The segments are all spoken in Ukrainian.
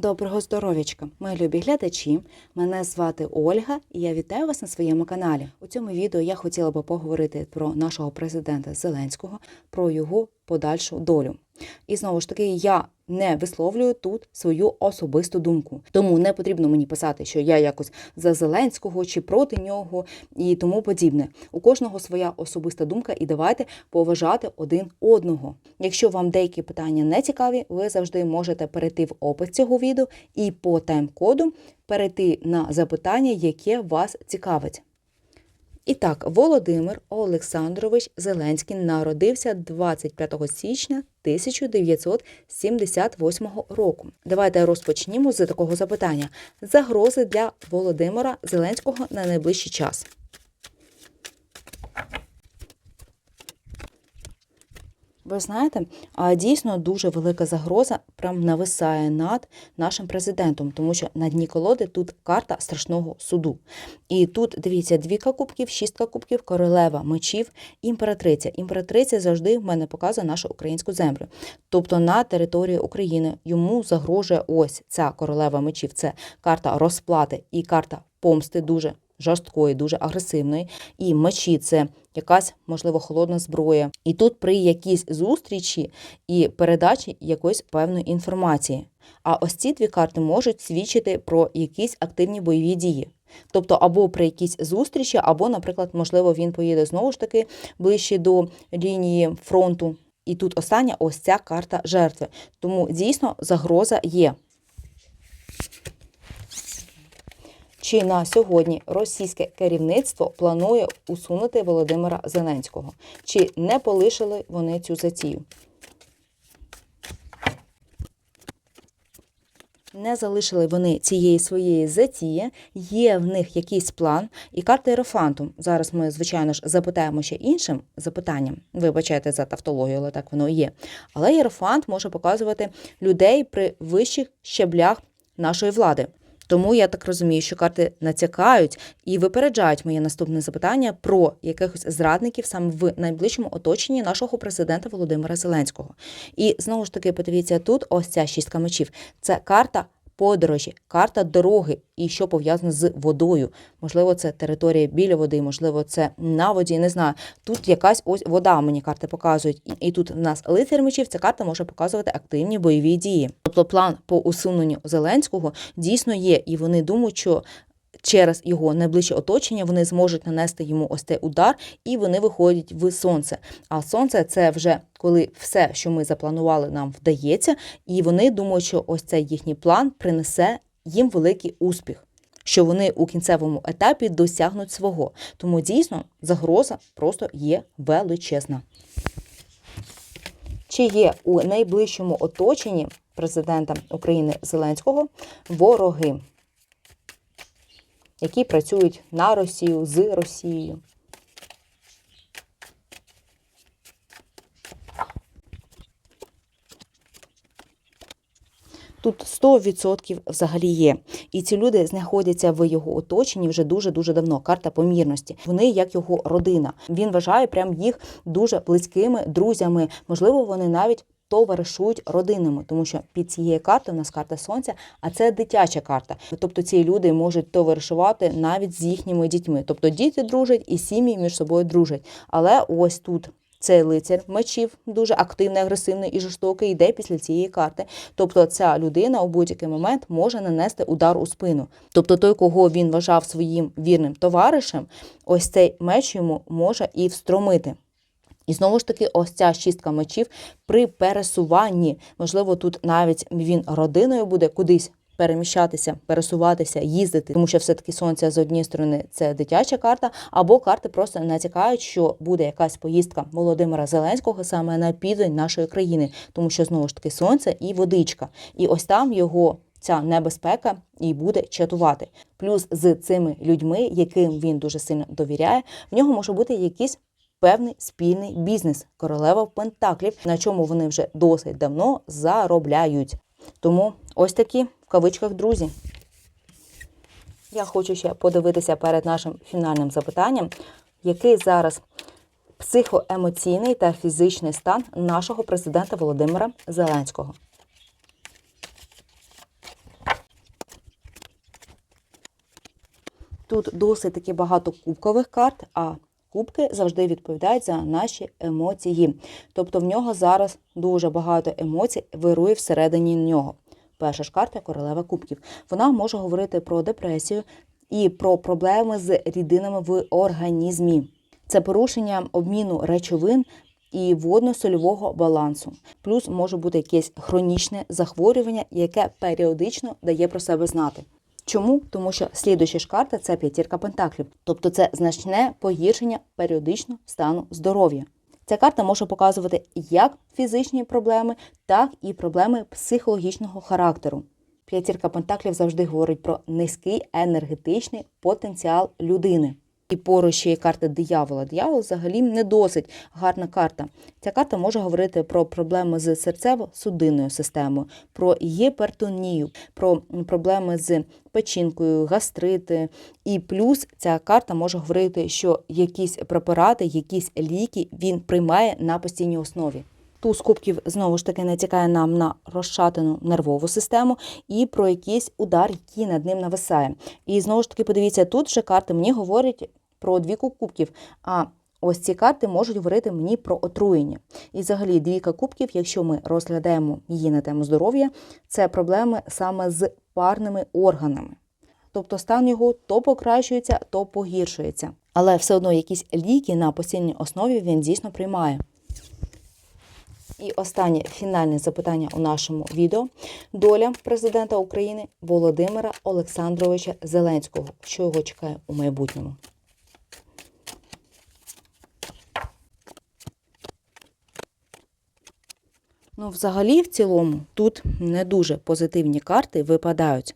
Доброго здоров'ячка, мої любі глядачі. Мене звати Ольга, і я вітаю вас на своєму каналі. У цьому відео я хотіла би поговорити про нашого президента Зеленського, про його подальшу долю. І знову ж таки, я не висловлюю тут свою особисту думку. Тому не потрібно мені писати, що я якось за Зеленського чи проти нього і тому подібне. У кожного своя особиста думка, і давайте поважати один одного. Якщо вам деякі питання не цікаві, ви завжди можете перейти в опис цього відео і по тайм-коду перейти на запитання, яке вас цікавить. І так, Володимир Олександрович Зеленський народився 25 січня 1978 року. Давайте розпочнімо з такого запитання: загрози для Володимира Зеленського на найближчий час. Ви знаєте, а дійсно дуже велика загроза прям нависає над нашим президентом, тому що на дні колоди тут карта страшного суду. І тут дивіться, двіка кубків, шістка кубків, королева мечів, імператриця. Імператриця завжди в мене показує нашу українську землю. Тобто на території України йому загрожує ось ця королева мечів. Це карта розплати і карта помсти дуже жорсткої, дуже агресивної. І мечі це якась, можливо, холодна зброя. І тут при якійсь зустрічі і передачі якоїсь певної інформації. А ось ці дві карти можуть свідчити про якісь активні бойові дії. Тобто, або при якійсь зустрічі, або, наприклад, можливо, він поїде знову ж таки ближче до лінії фронту. І тут остання ось ця карта жертви. Тому дійсно загроза є. Чи на сьогодні російське керівництво планує усунути Володимира Зеленського? Чи не полишили вони цю затію? Не залишили вони цієї своєї затії, є в них якийсь план, і карта Ерофанту. Зараз ми, звичайно ж, запитаємо ще іншим запитанням. Вибачайте за тавтологію, але так воно і є. Але Єрофант може показувати людей при вищих щеблях нашої влади. Тому я так розумію, що карти натякають і випереджають моє наступне запитання про якихось зрадників саме в найближчому оточенні нашого президента Володимира Зеленського. І знову ж таки, подивіться тут, ось ця шістка мечів. Це карта. Подорожі, карта дороги і що пов'язано з водою. Можливо, це територія біля води, можливо, це на воді. Не знаю. Тут якась ось вода мені карти показують. І, тут в нас лицар мечів, ця карта може показувати активні бойові дії. Тобто план по усуненню Зеленського дійсно є, і вони думають, що. Через його найближче оточення вони зможуть нанести йому ось цей удар, і вони виходять в сонце. А сонце це вже коли все, що ми запланували, нам вдається, і вони думають, що ось цей їхній план принесе їм великий успіх, що вони у кінцевому етапі досягнуть свого. Тому дійсно загроза просто є величезна. Чи є у найближчому оточенні президента України Зеленського вороги? Які працюють на Росію з Росією. Тут 100% взагалі є. І ці люди знаходяться в його оточенні вже дуже-дуже давно. Карта помірності. Вони як його родина. Він вважає прям їх дуже близькими друзями. Можливо, вони навіть товаришують родинами, тому що під цією картою у нас карта сонця, а це дитяча карта. Тобто ці люди можуть товаришувати навіть з їхніми дітьми. Тобто діти дружать і сім'ї між собою дружать. Але ось тут. Цей лицар мечів дуже активний, агресивний і жорстокий йде після цієї карти. Тобто ця людина у будь-який момент може нанести удар у спину. Тобто той, кого він вважав своїм вірним товаришем, ось цей меч йому може і встромити. І знову ж таки, ось ця шістка мечів при пересуванні, можливо, тут навіть він родиною буде кудись переміщатися, пересуватися, їздити, тому що все-таки сонце з однієї сторони це дитяча карта, або карти просто натякають, що буде якась поїздка Володимира Зеленського саме на південь нашої країни, тому що знову ж таки сонце і водичка. І ось там його. Ця небезпека і буде чатувати. Плюс з цими людьми, яким він дуже сильно довіряє, в нього може бути якісь певний спільний бізнес королева Пентаклів, на чому вони вже досить давно заробляють. Тому ось такі в кавичках, друзі. Я хочу ще подивитися перед нашим фінальним запитанням, який зараз психоемоційний та фізичний стан нашого президента Володимира Зеленського. Тут досить таки багато кубкових карт, а кубки завжди відповідають за наші емоції. Тобто в нього зараз дуже багато емоцій вирує всередині нього. Перша ж карта королева кубків. Вона може говорити про депресію і про проблеми з рідинами в організмі. Це порушення обміну речовин і водно-сольового балансу. Плюс може бути якесь хронічне захворювання, яке періодично дає про себе знати. Чому? Тому що слідуюча ж карта це п'ятірка пентаклів, тобто це значне погіршення періодично стану здоров'я. Ця карта може показувати як фізичні проблеми, так і проблеми психологічного характеру. П'ятірка пентаклів завжди говорить про низький енергетичний потенціал людини. І поруч ще є карта диявола. Диявол взагалі не досить гарна карта. Ця карта може говорити про проблеми з серцево-судинною системою, про гіпертонію, про проблеми з печінкою, гастрити. І плюс ця карта може говорити, що якісь препарати, якісь ліки він приймає на постійній основі. Туз кубків знову ж таки натякає нам на розшатану нервову систему і про якийсь удар, який над ним нависає. І знову ж таки, подивіться, тут вже карти мені говорять про двійку кубків. А ось ці карти можуть говорити мені про отруєння. І взагалі двійка кубків, якщо ми розглядаємо її на тему здоров'я, це проблеми саме з парними органами. Тобто стан його то покращується, то погіршується. Але все одно якісь ліки на постійній основі він дійсно приймає. І останнє фінальне запитання у нашому відео: доля президента України Володимира Олександровича Зеленського, що його чекає у майбутньому. Ну, взагалі, в цілому, тут не дуже позитивні карти випадають.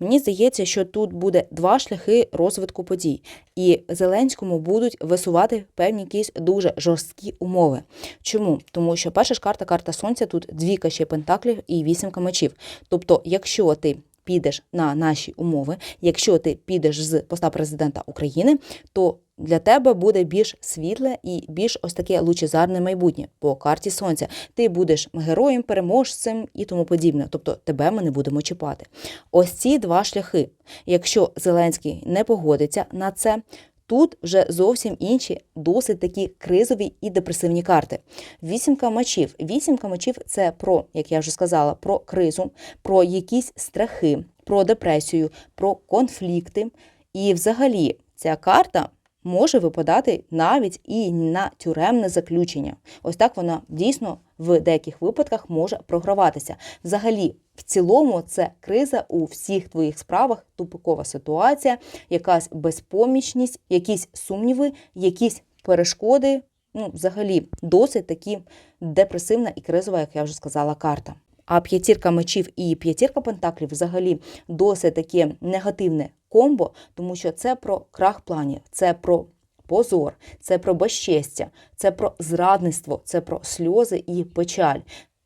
Мені здається, що тут буде два шляхи розвитку подій, і Зеленському будуть висувати певні якісь дуже жорсткі умови. Чому? Тому що перша ж карта, карта сонця, тут двійка ще пентаклів і вісімка мечів. Тобто, якщо ти підеш на наші умови, якщо ти підеш з поста президента України, то для тебе буде більш світле і більш ось таке лучезарне майбутнє по карті сонця. Ти будеш героєм, переможцем і тому подібне. Тобто тебе ми не будемо чіпати. Ось ці два шляхи. Якщо Зеленський не погодиться на це. Тут вже зовсім інші, досить такі кризові і депресивні карти. Вісімка мечів. Вісімка мечів це про, як я вже сказала, про кризу, про якісь страхи, про депресію, про конфлікти. І взагалі ця карта може випадати навіть і на тюремне заключення. Ось так вона дійсно в деяких випадках може програватися. Взагалі, в цілому, це криза у всіх твоїх справах, тупикова ситуація, якась безпомічність, якісь сумніви, якісь перешкоди. Ну, взагалі, досить такі депресивна і кризова, як я вже сказала, карта. А п'ятірка мечів і п'ятірка пентаклів взагалі досить таке негативне комбо, тому що це про крах планів, це про позор, це про безчестя, це про зрадництво, це про сльози і печаль.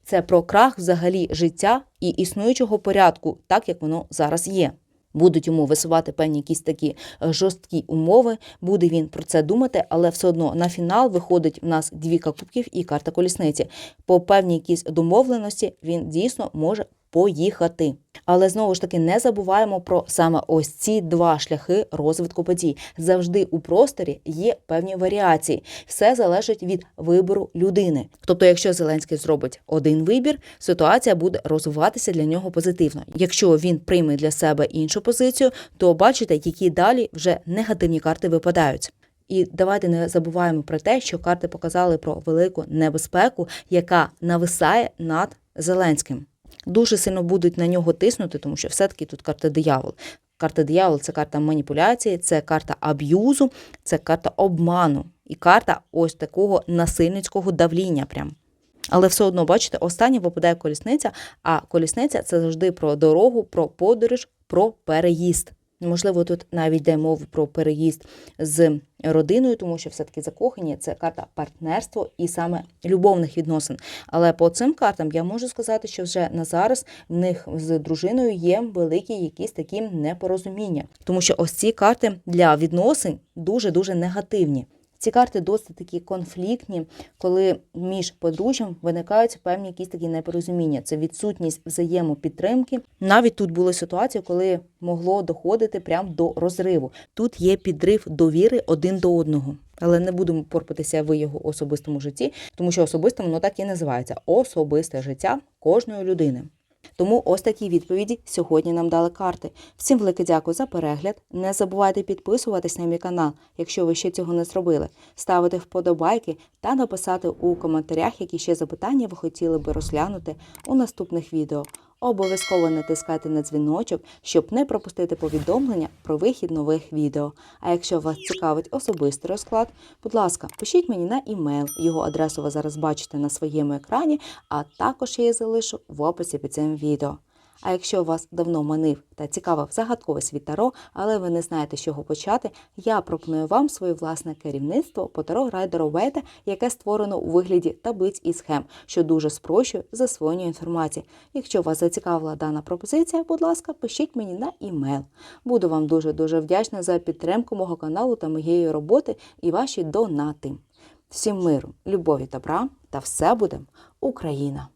Це про крах взагалі життя і існуючого порядку, так як воно зараз є. Будуть йому висувати певні якісь такі е, жорсткі умови, буде він про це думати, але все одно на фінал виходить в нас двіка кубків і карта колісниці. По певній якісь домовленості він дійсно може поїхати. Але знову ж таки не забуваємо про саме ось ці два шляхи розвитку подій. Завжди у просторі є певні варіації. Все залежить від вибору людини. Тобто, якщо Зеленський зробить один вибір, ситуація буде розвиватися для нього позитивно. Якщо він прийме для себе іншу позицію, то бачите, які далі вже негативні карти випадають. І давайте не забуваємо про те, що карти показали про велику небезпеку, яка нависає над Зеленським дуже сильно будуть на нього тиснути, тому що все-таки тут карта диявол. Карта диявол це карта маніпуляції, це карта аб'юзу, це карта обману і карта ось такого насильницького давління. Прям. Але все одно, бачите, останнє випадає колісниця, а колісниця це завжди про дорогу, про подорож, про переїзд. Можливо, тут навіть йде мова про переїзд з родиною, тому що все-таки закохані це карта партнерства і саме любовних відносин. Але по цим картам я можу сказати, що вже на зараз в них з дружиною є великі якісь такі непорозуміння, тому що ось ці карти для відносин дуже дуже негативні. Ці карти досить такі конфліктні, коли між подружжям виникають певні якісь такі непорозуміння. Це відсутність взаємопідтримки. Навіть тут були ситуації, коли могло доходити прямо до розриву. Тут є підрив довіри один до одного. Але не будемо порпатися в його особистому житті, тому що особистим воно так і називається особисте життя кожної людини. Тому ось такі відповіді сьогодні нам дали карти. Всім велике дякую за перегляд. Не забувайте підписуватись на мій канал, якщо ви ще цього не зробили, ставити вподобайки та написати у коментарях, які ще запитання ви хотіли би розглянути у наступних відео. Обов'язково натискайте на дзвіночок, щоб не пропустити повідомлення про вихід нових відео. А якщо вас цікавить особистий розклад, будь ласка, пишіть мені на імейл. Його адресу ви зараз бачите на своєму екрані, а також я її залишу в описі під цим відео. А якщо вас давно манив та цікавив загадковий світ Таро, але ви не знаєте, з чого почати, я пропоную вам своє власне керівництво по Таро Райдеру Вейта, яке створено у вигляді таблиць і схем, що дуже спрощує засвоєння інформації. Якщо вас зацікавила дана пропозиція, будь ласка, пишіть мені на імейл. Буду вам дуже дуже вдячна за підтримку мого каналу та моєї роботи і ваші донати. Всім миру, любові, добра та все буде Україна!